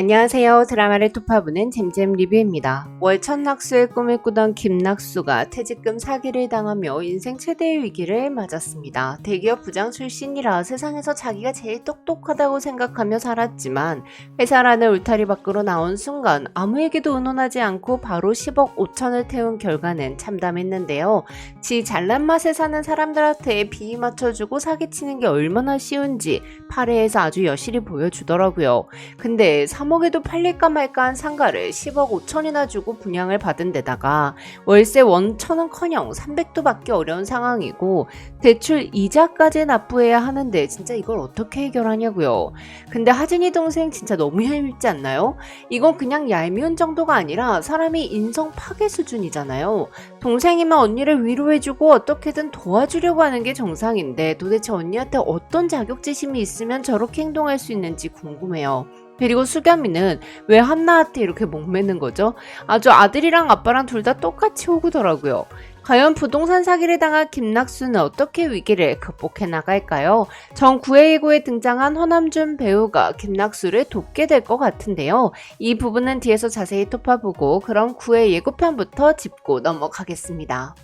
안녕하세요. 드라마를 토파보는 잼잼 리뷰입니다. 월첫 낙수의 꿈을 꾸던 김낙수가 퇴직금 사기를 당하며 인생 최대의 위기를 맞았습니다. 대기업 부장 출신이라 세상에서 자기가 제일 똑똑하다고 생각하며 살았지만 회사라는 울타리 밖으로 나온 순간 아무에게도 의논하지 않고 바로 10억 5천을 태운 결과는 참담했는데요. 지 잘난 맛에 사는 사람들한테 비위 맞춰주고 사기치는 게 얼마나 쉬운지 8회에서 아주 여실히 보여주더라고요. 근데 3 억에도 팔릴까 말까 한 상가를 10억 5천이나 주고 분양을 받은 데다가 월세 원천은커녕 300도 받기 어려운 상황이고 대출 이자까지 납부해야 하는데 진짜 이걸 어떻게 해결하냐고요. 근데 하진이 동생 진짜 너무 얄밉지 않나요? 이건 그냥 얄미운 정도가 아니라 사람이 인성 파괴 수준이잖아요. 동생이면 언니를 위로해주고 어떻게든 도와주려고 하는 게 정상인데 도대체 언니한테 어떤 자격지심이 있으면 저렇게 행동할 수 있는지 궁금해요. 그리고 수겸이는 왜 한나한테 이렇게 목매는 거죠? 아주 아들이랑 아빠랑 둘 다 똑같이 호구더라고요. 과연 부동산 사기를 당한 김낙수는 어떻게 위기를 극복해 나갈까요? 전 구해예고에 등장한 허남준 배우가 김낙수를 돕게 될 것 같은데요. 이 부분은 뒤에서 자세히 토파보고 그럼 구해 예고편부터 짚고 넘어가겠습니다.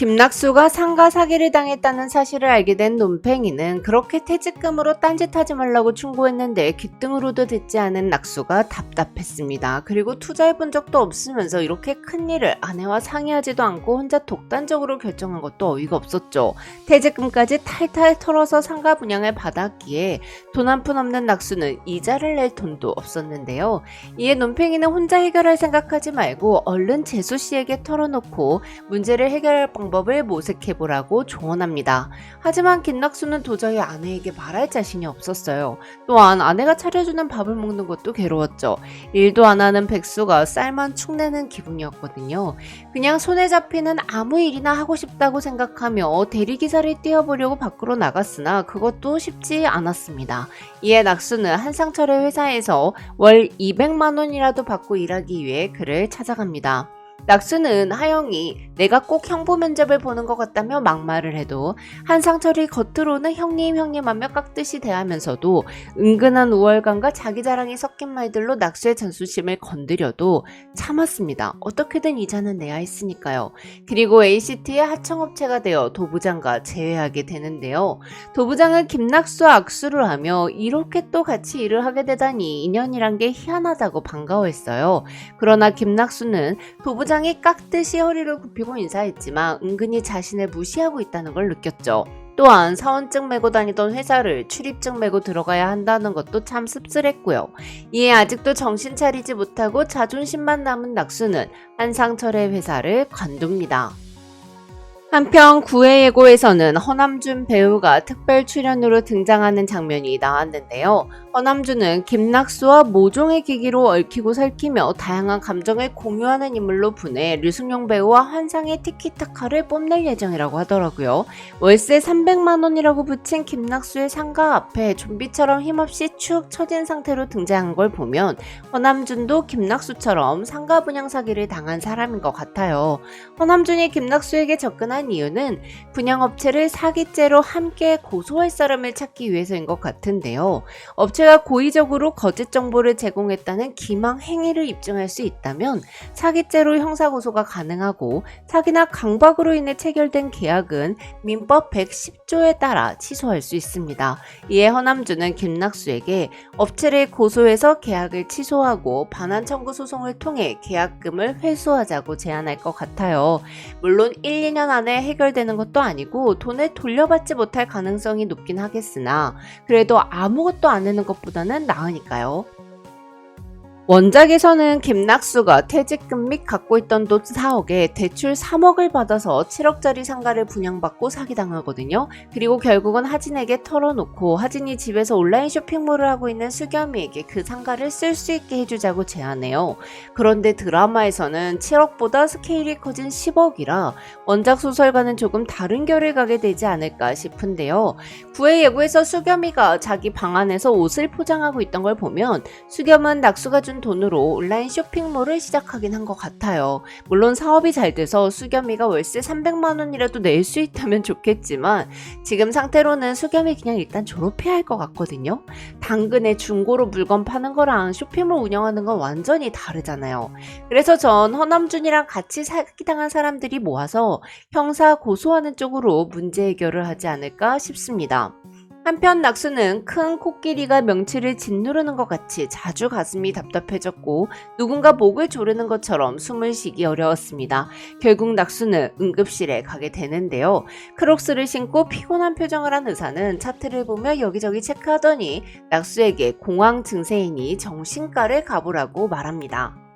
김낙수가 상가 사기를 당했다는 사실을 알게 된 논팽이는 그렇게 퇴직금으로 딴짓하지 말라고 충고했는데 귓등으로도 듣지 않은 낙수가 답답했습니다. 그리고 투자해본 적도 없으면서 이렇게 큰 일을 아내와 상의하지도 않고 혼자 독단적으로 결정한 것도 어이가 없었죠. 퇴직금까지 탈탈 털어서 상가 분양을 받았기에 돈 한 푼 없는 낙수는 이자를 낼 돈도 없었는데요. 이에 논팽이는 혼자 해결할 생각하지 말고 얼른 재수 씨에게 털어놓고 문제를 해결할 방법 을 모색해보라고 조언합니다. 하지만 김낙수는 도저히 아내에게 말할 자신이 없었어요. 또한 아내가 차려주는 밥을 먹는 것도 괴로웠죠. 일도 안 하는 백수가 쌀만 축내는 기분이었거든요. 그냥 손에 잡히는 아무 일이나 하고 싶다고 생각하며 대리기사를 띄워보려고 밖으로 나갔으나 그것도 쉽지 않았습니다. 이에 낙수는 한상철의 회사에서 월 200만 원이라도 받고 일하기 위해 그를 찾아갑니다. 낙수는 하영이 내가 꼭 형부 면접을 보는 것 같다며 막말을 해도 한상철이 겉으로는 형님 형님 하며 깍듯이 대하면서도 은근한 우월감과 자기 자랑이 섞인 말들로 낙수의 자존심을 건드려도 참았습니다. 어떻게든 이자는 내야 했으니까요. 그리고 ACT의 하청업체가 되어 도부장과 재회하게 되는데요. 도부장은 김낙수와 악수를 하며 이렇게 또 같이 일을 하게 되다니 인연이란 게 희한하다고 반가워했어요. 그러나 김낙수는 도부장 이 깍듯이 허리를 굽히고 인사했지만 은근히 자신을 무시하고 있다는 걸 느꼈죠. 또한 사원증 메고 다니던 회사를 출입증 메고 들어가야 한다는 것도 참 씁쓸했고요. 이에 아직도 정신 차리지 못하고 자존심만 남은 낙수는 한상철의 회사를 관둡니다. 한편 구해예고에서는 허남준 배우가 특별 출연으로 등장하는 장면이 나왔는데요. 허남준은 김낙수와 모종의 기기로 얽히고 설키며 다양한 감정을 공유하는 인물로 분해 류승용 배우와 환상의 티키타카를 뽐낼 예정이라고 하더라고요. 월세 300만 원이라고 붙인 김낙수의 상가 앞에 좀비처럼 힘없이 축 처진 상태로 등장한 걸 보면 허남준도 김낙수처럼 상가 분양 사기를 당한 사람인 것 같아요. 허남준이 김낙수에게 접근한 이유는 분양업체를 사기죄로 함께 고소할 사람을 찾기 위해서인 것 같은데요. 업체가 고의적으로 거짓 정보를 제공했다는 기망 행위를 입증할 수 있다면 사기죄로 형사고소가 가능하고 사기나 강박으로 인해 체결된 계약은 민법 110조에 따라 취소할 수 있습니다. 이에 허남주는 김낙수에게 업체를 고소해서 계약을 취소하고 반환 청구 소송을 통해 계약금을 회수하자고 제안할 것 같아요. 물론 1, 2년 안에 해결되는 것도 아니고 돈을 돌려받지 못할 가능성이 높긴 하겠으나 그래도 아무것도 안 하는 것보다는 나으니까요. 원작에서는 김낙수가 퇴직금 및 갖고 있던 돈 4억에 대출 3억을 받아서 7억짜리 상가를 분양받고 사기당하거든요. 그리고 결국은 하진에게 털어놓고 하진이 집에서 온라인 쇼핑몰을 하고 있는 수겸이에게 그 상가를 쓸 수 있게 해주자고 제안해요. 그런데 드라마에서는 7억보다 스케일이 커진 10억이라 원작 소설과는 조금 다른 결을 가게 되지 않을까 싶은데요. 구의 예고에서 수겸이가 자기 방 안에서 옷을 포장하고 있던 걸 보면 수겸은 낙수가 준 돈으로 온라인 쇼핑몰을 시작하긴 한 것 같아요. 물론 사업이 잘 돼서 수겸이가 월세 300만 원이라도 낼 수 있다면 좋겠지만 지금 상태로는 수겸이 그냥 일단 졸업해야 할 것 같거든요. 당근에 중고로 물건 파는 거랑 쇼핑몰 운영하는 건 완전히 다르잖아요. 그래서 전 허남준이랑 같이 사기당한 사람들이 모아서 형사 고소하는 쪽으로 문제 해결을 하지 않을까 싶습니다. 한편 낙수는 큰 코끼리가 명치를 짓누르는 것 같이 자주 가슴이 답답해졌고 누군가 목을 조르는 것처럼 숨을 쉬기 어려웠습니다. 결국 낙수는 응급실에 가게 되는데요. 크록스를 신고 피곤한 표정을 한 의사는 차트를 보며 여기저기 체크하더니 낙수에게 공황 증세이니 정신과를 가보라고 말합니다.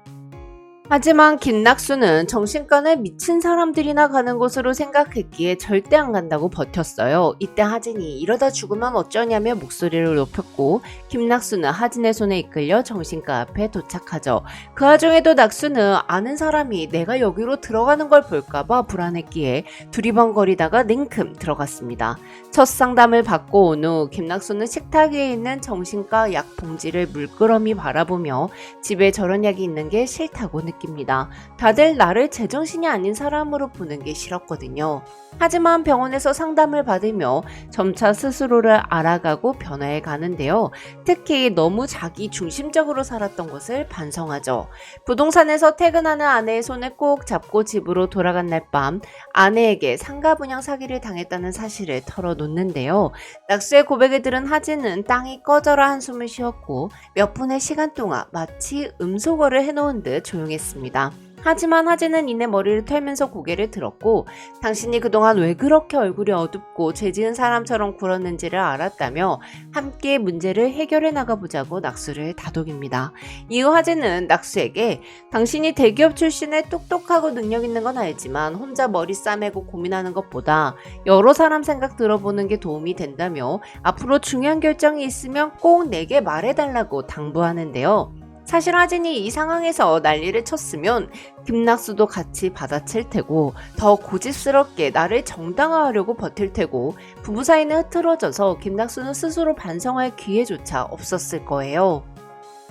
하지만 김낙수는 정신과는 미친 사람들이나 가는 곳으로 생각했기에 절대 안 간다고 버텼어요. 이때 하진이 이러다 죽으면 어쩌냐며 목소리를 높였고 김낙수는 하진의 손에 이끌려 정신과 앞에 도착하죠. 그 와중에도 낙수는 아는 사람이 내가 여기로 들어가는 걸 볼까봐 불안했기에 두리번거리다가 냉큼 들어갔습니다. 첫 상담을 받고 온 후 김낙수는 식탁 위에 있는 정신과 약 봉지를 물끄러미 바라보며 집에 저런 약이 있는 게 싫다고 느 낍니다. 다들 나를 제정신이 아닌 사람으로 보는 게 싫었거든요. 하지만 병원에서 상담을 받으며 점차 스스로를 알아가고 변화해 가는데요. 특히 너무 자기 중심적으로 살았던 것을 반성하죠. 부동산에서 퇴근하는 아내의 손을 꼭 잡고 집으로 돌아간 날 밤 아내에게 상가 분양 사기를 당했다는 사실을 털어놓는데요. 낙수의 고백에 들은 하진은 땅이 꺼져라 한숨을 쉬었고 몇 분의 시간 동안 마치 음소거를 해놓은 듯 조용했습니다. 하지만 하진은 이내 머리를 털면서 고개를 들었고 당신이 그동안 왜 그렇게 얼굴이 어둡고 죄지은 사람처럼 굴었는지를 알았다며 함께 문제를 해결해 나가보자고 낙수를 다독입니다. 이후 하진은 낙수에게 당신이 대기업 출신에 똑똑하고 능력 있는 건 알지만 혼자 머리 싸매고 고민하는 것보다 여러 사람 생각 들어보는 게 도움이 된다며 앞으로 중요한 결정이 있으면 꼭 내게 말해달라고 당부하는데요. 사실 하진이 이 상황에서 난리를 쳤으면 김낙수도 같이 받아칠 테고 더 고집스럽게 나를 정당화하려고 버틸 테고 부부 사이는 흐트러져서 김낙수는 스스로 반성할 기회조차 없었을 거예요.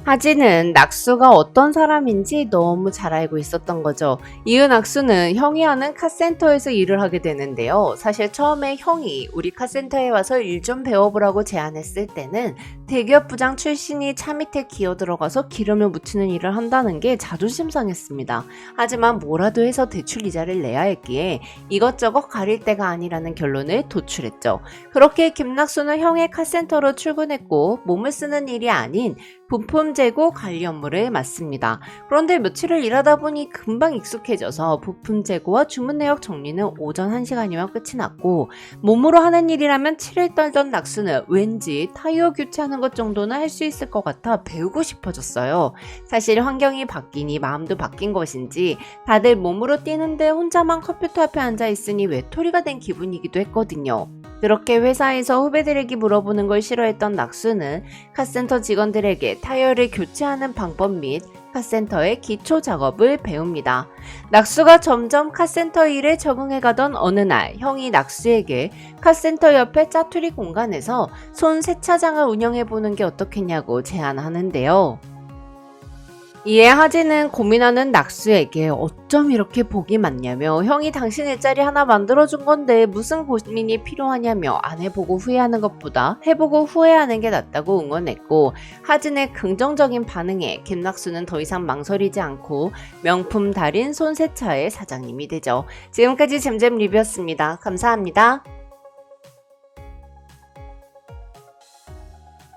하진은 낙수가 어떤 사람인지 너무 잘 알고 있었던 거죠. 이은 낙수는 형이 하는 카센터에서 일을 하게 되는데요. 사실 처음에 형이 우리 카센터에 와서 일 좀 배워보라고 제안했을 때는 대기업 부장 출신이 차 밑에 기어 들어가서 기름을 묻히는 일을 한다는 게 자존심 상했습니다. 하지만 뭐라도 해서 대출 이자를 내야 했기에 이것저것 가릴 때가 아니라는 결론을 도출했죠. 그렇게 김낙수는 형의 카센터로 출근했고 몸을 쓰는 일이 아닌 부품 재고 관리 업무를 맡습니다. 그런데 며칠을 일하다 보니 금방 익숙해져서 부품 재고와 주문 내역 정리는 오전 1시간이면 끝이 났고 몸으로 하는 일이라면 치를 떨던 낙수는 왠지 타이어 교체하는 것 정도는 할 수 있을 것 같아 배우고 싶어졌어요. 사실 환경이 바뀌니 마음도 바뀐 것인지 다들 몸으로 뛰는데 혼자만 컴퓨터 앞에 앉아 있으니 외톨이가 된 기분이기도 했거든요. 그렇게 회사에서 후배들에게 물어보는 걸 싫어했던 낙수는 카센터 직원들에게 타이어를 교체하는 방법 및 카센터의 기초 작업을 배웁니다. 낙수가 점점 카센터 일에 적응해 가던 어느 날 형이 낙수에게 카센터 옆에 짜투리 공간에서 손 세차장을 운영해 보는 게 어떻겠냐고 제안하는데요. 이에 하진은 고민하는 낙수에게 어쩜 이렇게 복이 많냐며 형이 당신 일자리 하나 만들어준 건데 무슨 고민이 필요하냐며 안 해보고 후회하는 것보다 해보고 후회하는 게 낫다고 응원했고 하진의 긍정적인 반응에 김낙수는 더 이상 망설이지 않고 명품 달인 손세차의 사장님이 되죠. 지금까지 잼잼 리뷰였습니다. 감사합니다.